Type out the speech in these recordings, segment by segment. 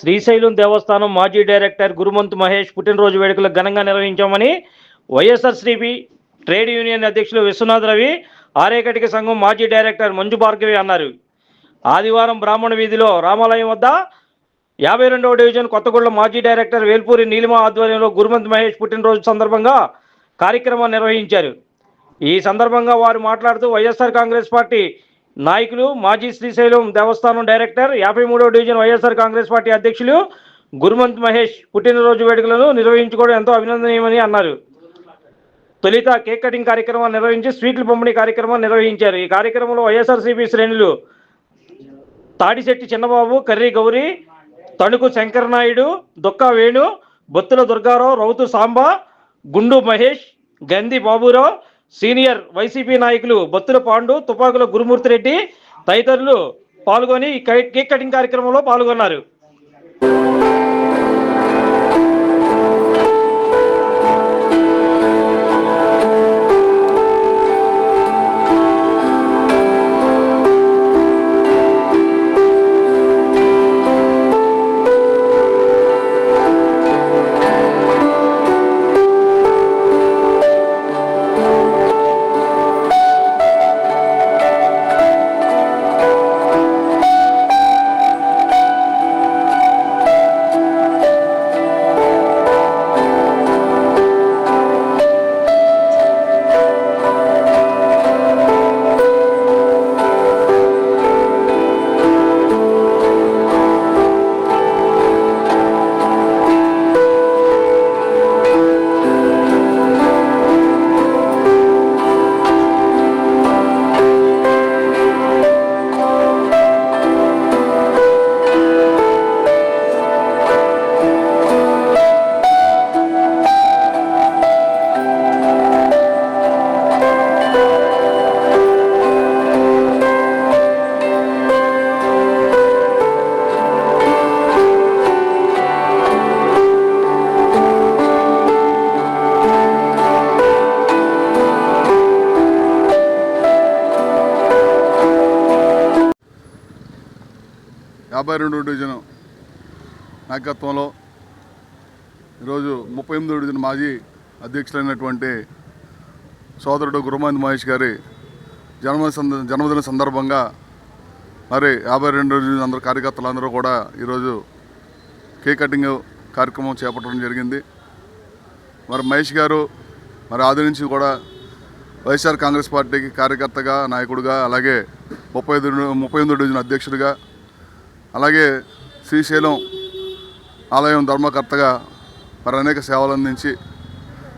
శ్రీశైలం దేవస్థానం మాజీ డైరెక్టర్ గురుమంతు మహేష్ పుట్టినరోజు వేడుకలు ఘనంగా నిర్వహించామని వైఎస్ఆర్ శ్రీపి ట్రేడ్ యూనియన్ అధ్యక్షులు విశ్వనాథ్ రవి ఆరేకటిక సంఘం మాజీ డైరెక్టర్ మంజు భార్గవి అన్నారు. ఆదివారం బ్రాహ్మణ వీధిలో రామాలయం వద్ద యాభై రెండవ డివిజన్ కొత్తగూడెం మాజీ డైరెక్టర్ వేల్పూరి నీలిమ ఆధ్వర్యంలో గురుమంత్ మహేష్ పుట్టినరోజు సందర్భంగా కార్యక్రమం నిర్వహించారు. ఈ సందర్భంగా వారు మాట్లాడుతూ వైఎస్ఆర్ కాంగ్రెస్ పార్టీ నాయకులు మాజీ శ్రీశైలం దేవస్థానం డైరెక్టర్ యాభై మూడవ డివిజన్ వైఎస్ఆర్ కాంగ్రెస్ పార్టీ అధ్యక్షులు గురుమంత్ మహేష్ పుట్టినరోజు వేడుకలను నిర్వహించుకోవడం ఎంతో అభినందనీయమని అన్నారు. తొలిత కేక్ కటింగ్ కార్యక్రమాన్ని నిర్వహించి స్వీట్లు పంపిణీ కార్యక్రమం నిర్వహించారు. ఈ కార్యక్రమంలో వైఎస్ఆర్సీపీ శ్రేణులు తాడిశెట్టి చిన్నబాబు కర్రీ గౌరీ తణుకు శంకరనాయుడు దుక్కా వేణు బొత్తుల దుర్గారావు రౌతు సాంబ గుండు మహేష్ గంది బాబురావు సీనియర్ వైసీపీ నాయకులు బొత్తుల పాండు తుపాకుల గురుమూర్తి రెడ్డి తదితరులు పాల్గొని కేక్ కటింగ్ కార్యక్రమంలో పాల్గొన్నారు. యాభై రెండు డివిజన్ నాయకత్వంలో ఈరోజు ముప్పై ఎనిమిదో డివిజన్ మాజీ అధ్యక్షులైనటువంటి సోదరుడు గురుమంది మహేష్ గారి జన్మదిన సంద- జన్మదిన సందర్భంగా మరి యాభై రెండు డివిజన్ అందరు కార్యకర్తలందరూ కూడా ఈరోజు కేక్ కటింగ్ కార్యక్రమం చేపట్టడం జరిగింది. మరి మహేష్ గారు మరి ఆది నుంచి కూడా వైఎస్ఆర్ కాంగ్రెస్ పార్టీకి కార్యకర్తగా నాయకుడిగా అలాగే ముప్పై ఐదు ముప్పై ఎనిమిదో డివిజన్ అధ్యక్షుడిగా అలాగే శ్రీశైలం ఆలయం ధర్మకర్తగా మరి అనేక సేవలు అందించి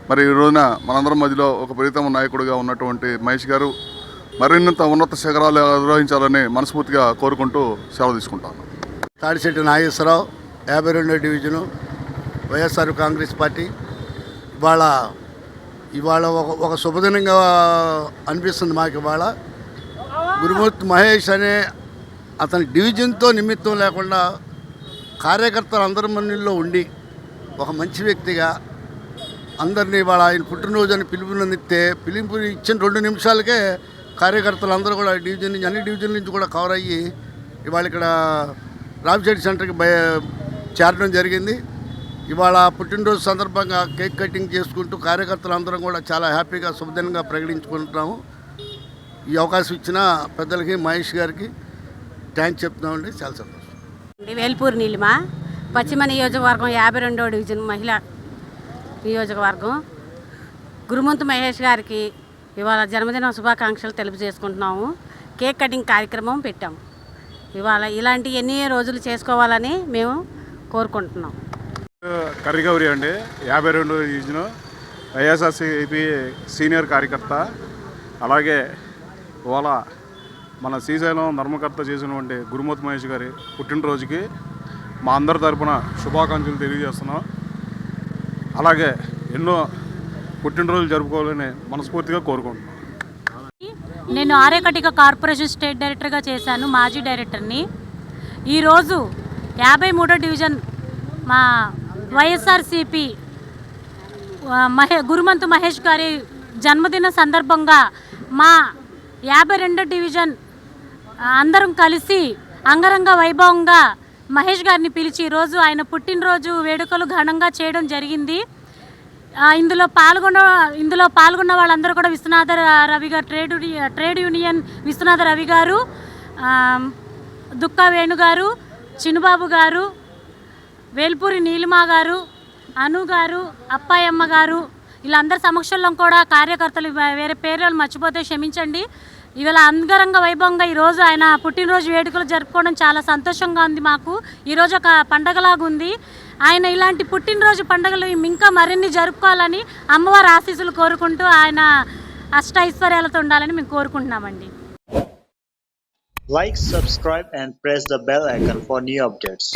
మరి ఈ రోజున మనందరం మధ్యలో ఒక ప్రీతమ నాయకుడిగా ఉన్నటువంటి మహేష్ గారు మరిన్నంత ఉన్నత శిఖరాలు నిర్వహించాలని మనస్ఫూర్తిగా కోరుకుంటూ సెలవు తీసుకుంటాను. తాడిశెట్టి నాగేశ్వరరావు యాభై రెండో డివిజను వైఎస్ఆర్ కాంగ్రెస్ పార్టీ. ఇవాళ ఇవాళ ఒక ఒక శుభదినంగా అనిపిస్తుంది మాకు ఇవాళ. గురుమూర్తి మహేష్ అనే అతని డివిజన్తో నిమిత్తం లేకుండా కార్యకర్తలు అందరి మధ్యలో ఉండి ఒక మంచి వ్యక్తిగా అందరినీ ఇవాళ ఆయన పుట్టినరోజు అని పిలుపునందిస్తే పిలుపు ఇచ్చిన రెండు నిమిషాలకే కార్యకర్తలు అందరూ కూడా డివిజన్ నుంచి అన్ని డివిజన్ నుంచి కూడా కవర్ అయ్యి ఇవాళ ఇక్కడ రావిచెట్టి సెంటర్కి బయ చేరడం జరిగింది. ఇవాళ పుట్టినరోజు సందర్భంగా కేక్ కటింగ్ చేసుకుంటూ కార్యకర్తలు అందరం కూడా చాలా హ్యాపీగా శుభదినంగా ప్రకటించుకుంటున్నాము. ఈ అవకాశం ఇచ్చిన పెద్దలకి మహేష్ గారికి థ్యాంక్స్ చెప్తున్నామండి చాలా సంతోషం. అండి వేల్పూర్ నీలిమ. పశ్చిమ నియోజకవర్గం యాభై రెండో డివిజన్ మహిళా నియోజకవర్గం. గురుమంతు మహేష్ గారికి ఇవాళ జన్మదిన శుభాకాంక్షలు తెలుపు చేసుకుంటున్నాము కేక్ కటింగ్ కార్యక్రమం పెట్టాము. ఇవాళ ఇలాంటి ఎన్ని రోజులు చేసుకోవాలని మేము కోరుకుంటున్నాం. కర్రిగౌరి అండి. యాభై రెండు డివిజన్ వైఎస్ఆర్సీపీ సీనియర్ కార్యకర్త. అలాగే ఇవాళ మన శ్రీశైలం ధర్మకర్త చేసినటువంటి గురుమూర్తి మహేష్ గారి పుట్టినరోజుకి మా అందరి తరపున శుభాకాంక్షలు తెలియజేస్తున్నాం. అలాగే ఎన్నో పుట్టినరోజులు జరుపుకోవాలని మనస్ఫూర్తిగా కోరుకుంటున్నాం. నేను ఆర్యకటిక కార్పొరేషన్ స్టేట్ డైరెక్టర్గా చేశాను మాజీ డైరెక్టర్ని. ఈరోజు యాభై మూడో డివిజన్ మా వైఎస్ఆర్సిపి మహే గురుమంతు మహేష్ గారి జన్మదిన సందర్భంగా మా యాభై రెండో డివిజన్ అందరం కలిసి అంగరంగ వైభవంగా మహేష్ గారిని పిలిచి ఈరోజు ఆయన పుట్టినరోజు వేడుకలు ఘనంగా చేయడం జరిగింది. ఇందులో పాల్గొన్న ఇందులో పాల్గొన్న వాళ్ళందరూ కూడా విశ్వనాథ రవి గారు trade trade union Viswanatha Ravi గారు దుక్కా వేణు గారు చినుబాబు గారు వేల్పూరి నీలిమా గారు అను గారు అప్పాయమ్మ గారు వీళ్ళందరి సమక్షంలో కూడా కార్యకర్తలు వేరే పేర్లు మర్చిపోతే క్షమించండి. ఇవాళ అంగరంగ వైభవంగా ఈరోజు ఆయన పుట్టినరోజు వేడుకలు జరుపుకోవడం చాలా సంతోషంగా ఉంది మాకు. ఈరోజు ఒక పండగలాగా ఉంది. ఆయన ఇలాంటి పుట్టినరోజు పండుగలు ఇంకా మరిన్ని జరుపుకోవాలని అమ్మవారి ఆశీస్సులు కోరుకుంటూ ఆయన అష్ట ఐశ్వర్యాలతో ఉండాలని మేము కోరుకుంటున్నామండి. Like subscribe and press the bell icon for new updates